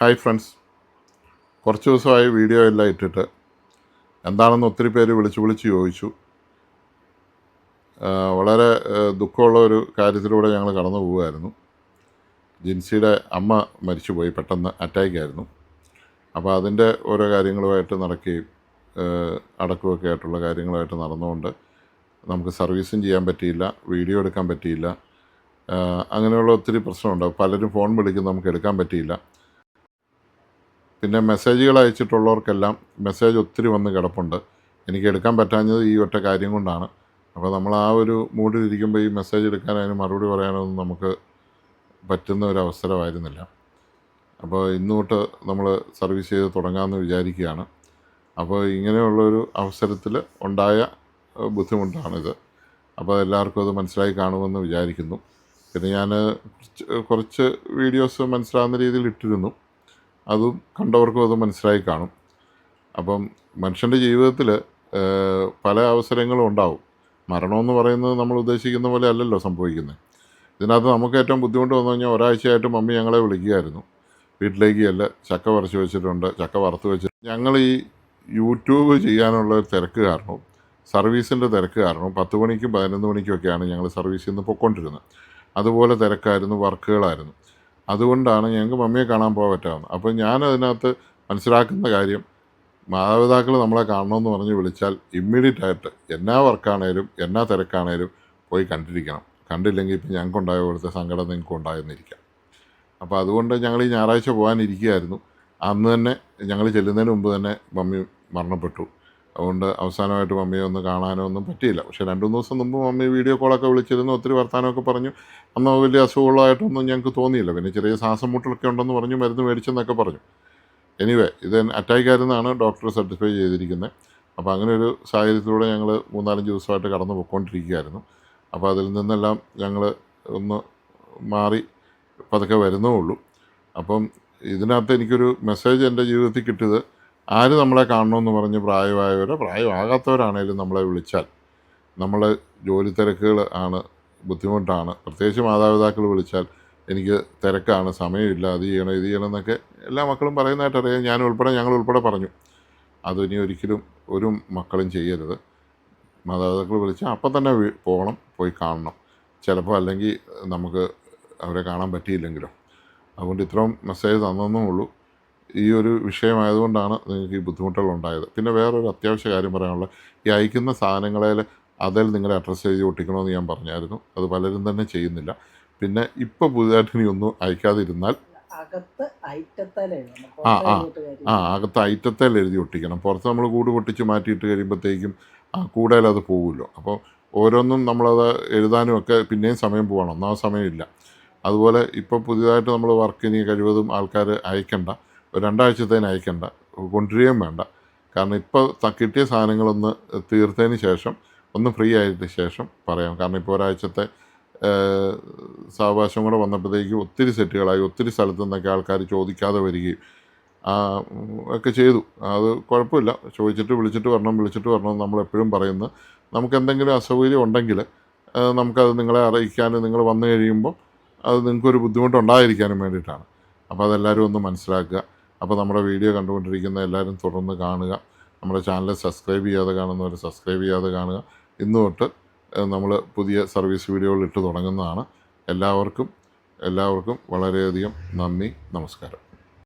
Hi friends കുറച്ച് ദിവസമായി video എല്ലാം ഇട്ടിട്ട് എന്താണെന്ന് ഒത്തിരി പേര് വിളിച്ച് വിളിച്ച് ചോദിച്ചു. വളരെ ദുഃഖമുള്ള ഒരു കാര്യത്തിലൂടെ ഞങ്ങൾ കടന്നു പോവുമായിരുന്നു ജിൻസിയുടെ അമ്മ മരിച്ചുപോയി പെട്ടെന്ന് അറ്റാക്കായിരുന്നു അപ്പോൾ അതിന്റെ ഓരോ കാര്യങ്ങളുമായിട്ട് നടക്കുകയും അടക്കുമൊക്കെ ആയിട്ടുള്ള കാര്യങ്ങളായിട്ട് നടന്നുകൊണ്ട് നമുക്ക് സർവീസും ചെയ്യാൻ പറ്റിയില്ല വീഡിയോ എടുക്കാൻ പറ്റിയില്ല. അങ്ങനെയുള്ള ഒത്തിരി പ്രശ്നമുണ്ട്. പലരും ഫോൺ വിളിക്കും നമുക്ക് എടുക്കാൻ പറ്റിയില്ല. പിന്നെ മെസ്സേജുകൾ അയച്ചിട്ടുള്ളവർക്കെല്ലാം മെസ്സേജ് ഒത്തിരി വന്ന് കിടപ്പുണ്ട്. എനിക്ക് എടുക്കാൻ പറ്റാഞ്ഞത് ഈ ഒറ്റ കാര്യം കൊണ്ടാണ്. അപ്പോൾ നമ്മൾ ആ ഒരു മൂഡിലിരിക്കുമ്പോൾ ഈ മെസ്സേജ് എടുക്കാൻ അതിന് മറുപടി പറയാനൊന്നും നമുക്ക് പറ്റുന്ന ഒരു അവസരമായിരുന്നില്ല. അപ്പോൾ ഇന്ന് തൊട്ട് നമ്മൾ സർവീസ് ചെയ്ത് തുടങ്ങാമെന്ന് വിചാരിക്കുകയാണ്. അപ്പോൾ ഇങ്ങനെയുള്ളൊരു അവസരത്തിൽ ഉണ്ടായ ബുദ്ധിമുട്ടാണിത്. അപ്പോൾ എല്ലാവർക്കും അത് മനസ്സിലായി കാണുമെന്ന് വിചാരിക്കുന്നു. പിന്നെ ഞാൻ കുറച്ച് വീഡിയോസ് മനസ്സിലാവുന്ന രീതിയിൽ ഇട്ടിരുന്നു. അതും കണ്ടവർക്കും അത് മനസ്സിലായി കാണും. അപ്പം മനുഷ്യന്റെ ജീവിതത്തിൽ പല അവസരങ്ങളും ഉണ്ടാവും. മരണമെന്ന് പറയുന്നത് നമ്മൾ ഉദ്ദേശിക്കുന്ന പോലെ അല്ലല്ലോ സംഭവിക്കുന്നത് ഇതിനകത്ത് നമുക്ക് ഏറ്റവും ബുദ്ധിമുട്ട് വന്നു കഴിഞ്ഞാൽ ഒരാഴ്ചയായിട്ട് മമ്മി ഞങ്ങളെ വിളിക്കുകയായിരുന്നു. വീട്ടിലേക്ക് അല്ല ചക്ക പറിച്ച് വെച്ചിട്ടുണ്ട് ചക്ക വറുത്ത് വെച്ചിട്ടുണ്ട് ഞങ്ങൾ ഈ യൂട്യൂബ് ചെയ്യാനുള്ള ഒരു തിരക്ക് കാരണവും സർവീസിന്റെ തിരക്ക് കാരണം പത്ത് മണിക്കും പതിനൊന്ന് മണിക്കുമൊക്കെയാണ് ഞങ്ങൾ സർവീസിൽ നിന്ന് പൊയ്ക്കൊണ്ടിരുന്നത്. അതുപോലെ തിരക്കായിരുന്നു വർക്കുകളായിരുന്നു. അതുകൊണ്ടാണ് ഞങ്ങൾക്ക് മമ്മിയെ കാണാൻ പോകാൻ പറ്റാവുന്നത്. അപ്പോൾ ഞാൻ അതിനകത്ത് മനസ്സിലാക്കുന്ന കാര്യം മാതാപിതാക്കൾ നമ്മളെ കാണണമെന്ന് പറഞ്ഞ് വിളിച്ചാൽ ഇമ്മീഡിയറ്റ് ആയിട്ട് എന്നാ വർക്കാണേലും എന്നാ തിരക്കാണേലും പോയി കണ്ടിരിക്കണം. കണ്ടില്ലെങ്കിൽ ഇപ്പം ഞങ്ങൾക്കുണ്ടായ പോലത്തെ സങ്കടം നിങ്ങൾക്ക് ഉണ്ടായെന്നിരിക്കാം. അപ്പോൾ അതുകൊണ്ട് ഞങ്ങൾ ഈ ഞായറാഴ്ച പോകാനിരിക്കുകയായിരുന്നു. അന്ന് തന്നെ ഞങ്ങൾ ചെല്ലുന്നതിന് മുമ്പ് തന്നെ മമ്മി മരണപ്പെട്ടു. അതുകൊണ്ട് അവസാനമായിട്ട് മമ്മിയെ ഒന്ന് കാണാനോ ഒന്നും പറ്റിയില്ല. പക്ഷേ രണ്ട് മൂന്ന് ദിവസം മുമ്പ് മമ്മി വീഡിയോ കോളൊക്കെ വിളിച്ചിരുന്നു ഒത്തിരി വർത്തമാനമൊക്കെ പറഞ്ഞു. അന്ന് വലിയ അസുഖമുള്ളതായിട്ടൊന്നും ഞങ്ങൾക്ക് തോന്നിയില്ല. പിന്നെ ചെറിയ ശ്വാസം മുട്ടലൊക്കെ ഉണ്ടെന്ന് പറഞ്ഞു മരുന്ന് മേടിച്ചെന്നൊക്കെ പറഞ്ഞു. എനിവേ ഇത് അറ്റാക്ക് ആയിരുന്നാണ് ഡോക്ടർ സർട്ടിഫൈ ചെയ്തിരിക്കുന്നത് അപ്പോൾ അങ്ങനെ ഒരു സാഹചര്യത്തിലൂടെ ഞങ്ങൾ മൂന്നാലഞ്ച് ദിവസമായിട്ട് കടന്നു പോയിക്കൊണ്ടിരിക്കുകയായിരുന്നു. അപ്പോൾ അതിൽ നിന്നെല്ലാം ഞങ്ങൾ ഒന്ന് മാറി പതുക്കെ വരുന്നേ ഉള്ളൂ. അപ്പം ഇതിനകത്ത് എനിക്കൊരു മെസ്സേജ് എന്റെ ജീവിതത്തിൽ കിട്ടിയത് ആര് നമ്മളെ കാണണമെന്ന് പറഞ്ഞ് പ്രായമായവരോ പ്രായമാകാത്തവരാണേലും നമ്മളെ വിളിച്ചാൽ നമ്മളെ ജോലി തിരക്കുകൾ ആണ് ബുദ്ധിമുട്ടാണ്. പ്രത്യേകിച്ച് മാതാപിതാക്കൾ വിളിച്ചാൽ എനിക്ക് തിരക്കാണ് സമയമില്ല അത് ചെയ്യണം ഇത് ചെയ്യണം എന്നൊക്കെ എല്ലാ മക്കളും പറയുന്നതായിട്ട് അറിയാം. ഞാൻ ഉൾപ്പെടെ ഞങ്ങൾ ഉൾപ്പെടെ പറഞ്ഞു. അത് ഇനി ഒരിക്കലും ഒരു മക്കളും ചെയ്യരുത്. മാതാപിതാക്കൾ വിളിച്ചാൽ അപ്പം തന്നെ പോകണം പോയി കാണണം. ചിലപ്പോൾ അല്ലെങ്കിൽ നമുക്ക് അവരെ കാണാൻ പറ്റിയില്ലെങ്കിലോ. അതുകൊണ്ട് ഇത്രയും മെസ്സേജ് തന്നതെന്നേ ഉള്ളൂ. ഈ ഒരു വിഷയമായതുകൊണ്ടാണ് നിങ്ങൾക്ക് ഈ ബുദ്ധിമുട്ടുകൾ ഉണ്ടായത് പിന്നെ വേറൊരു അത്യാവശ്യ കാര്യം പറയാനുള്ള ഈ അയക്കുന്ന സാധനങ്ങളിൽ അതിൽ നിങ്ങളുടെ അഡ്രസ്സ് എഴുതി ഒട്ടിക്കണമെന്ന് ഞാൻ പറഞ്ഞായിരുന്നു. അത് പലരും തന്നെ ചെയ്യുന്നില്ല. പിന്നെ ഇപ്പോൾ പുതുതായിട്ട് ഇനി ഒന്നും അയക്കാതിരുന്നാൽ ആ, ആ. ആ. അകത്ത് ഐറ്റത്തേൽ എഴുതി ഒട്ടിക്കണം. പുറത്ത് നമ്മൾ കൂട് പൊട്ടിച്ച് മാറ്റിയിട്ട് കഴിയുമ്പോഴത്തേക്കും ആ കൂടയിൽ അത് പോകുമല്ലോ അപ്പോൾ ഓരോന്നും നമ്മളത് എഴുതാനും ഒക്കെ പിന്നെയും സമയം പോകണം ഒന്നാമത് സമയമില്ല. അതുപോലെ ഇപ്പോൾ പുതിയതായിട്ട് നമ്മൾ വർക്കിന് കഴിവതും ആൾക്കാർ അയക്കണ്ട. രണ്ടാഴ്ചത്തേന് അയക്കണ്ട. കൊണ്ടുവരികയും വേണ്ട. കാരണം ഇപ്പോൾ കിട്ടിയ സാധനങ്ങളൊന്ന് തീർത്തതിന് ശേഷം ഒന്ന് ഫ്രീ ആയതിന് ശേഷം പറയാം. കാരണം ഇപ്പോൾ ഒരാഴ്ചത്തെ സാവകാശം കൂടെ വന്നപ്പോഴത്തേക്കും ഒത്തിരി സെറ്റുകളായി ഒത്തിരി സ്ഥലത്തു നിന്നൊക്കെ ആൾക്കാർ ചോദിക്കാതെ വരികയും ഒക്കെ ചെയ്തു. അത് കുഴപ്പമില്ല. ചോദിച്ചിട്ട് വിളിച്ചിട്ട് വരണം വിളിച്ചിട്ട് വരണം നമ്മൾ എപ്പോഴും പറയുന്നത് നമുക്ക് എന്തെങ്കിലും അസൗകര്യം ഉണ്ടെങ്കിൽ നമുക്കത് നിങ്ങളെ അറിയിക്കാനും നിങ്ങൾ വന്നു കഴിയുമ്പോൾ അത് നിങ്ങൾക്കൊരു ബുദ്ധിമുട്ടുണ്ടായിരിക്കാനും വേണ്ടിയിട്ടാണ്. അപ്പോൾ അതെല്ലാവരും ഒന്ന് മനസ്സിലാക്കുക. അപ്പോൾ നമ്മുടെ വീഡിയോ കണ്ടുകൊണ്ടിരിക്കുന്ന എല്ലാവരും തുടർന്ന് കാണുക. നമ്മുടെ ചാനൽ സബ്സ്ക്രൈബ് ചെയ്യാതെ കാണുന്നവർ സബ്സ്ക്രൈബ് ചെയ്യാതെ കാണുക. ഇന്ന് തൊട്ട് നമ്മൾ പുതിയ സർവീസ് വീഡിയോകൾ ഇട്ട് തുടങ്ങുന്നതാണ്. എല്ലാവർക്കും എല്ലാവർക്കും വളരെയധികം നന്ദി നമസ്കാരം.